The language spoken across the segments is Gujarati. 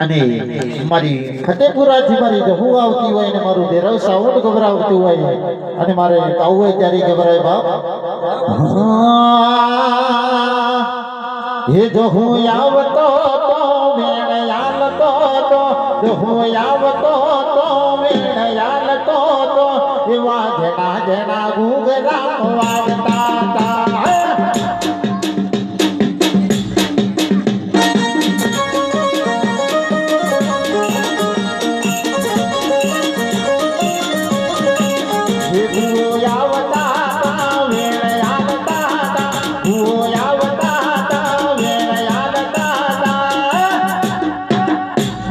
અને મારી ફતેપુરાથી મારી જહુ આવતી હોય ને મારું દેરવ સાઉન્ડ ગભરાવતું હોય અને મારે આવું હોય ત્યારે ગભરાય બાપ. હે. જો હું આવતો તો મેણ આલતો તો, જો હું આવતો તો મેણ આલતો તો, એવા જણા જણા ઘૂઘરા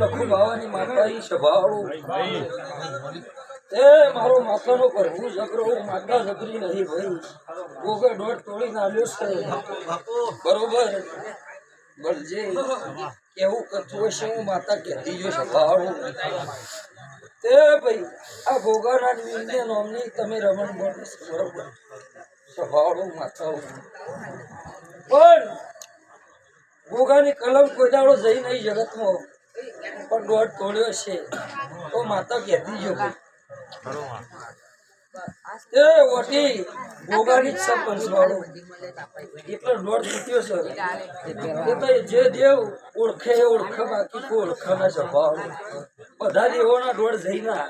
લખુ ભાવાની માતાઈ સભાળો. એ મારો માતાનો પ્રભુ જબરો માતા જબરી નહીં ભાઈ ગોગે દોઢ તોડી આવ્યો છે બરોબર. બળજે કેવું કરતું હશે હું માતા કહેતી જો સભાળો તે ભાઈ આ ગોગાના નિર્ણય નોમની તમે રમણ બરોબર. સભાળો પણ ગોગાની કલમ કોઈ દાડો જઈ નહીં જગતમાં. પણ દોઢ તોડ્યો છે. તો માતા કહેતી જો એ ઓટી ગોગાની જ સરપંચ વાળો. એટલે દોઢ તૂટ્યો છે. એ તો જે દેવ ઓળખે ઓળખે, બાકી કોઈ ઓળખે ના સ્વભાવ બધા દેવોના દોઢ જઈ ના.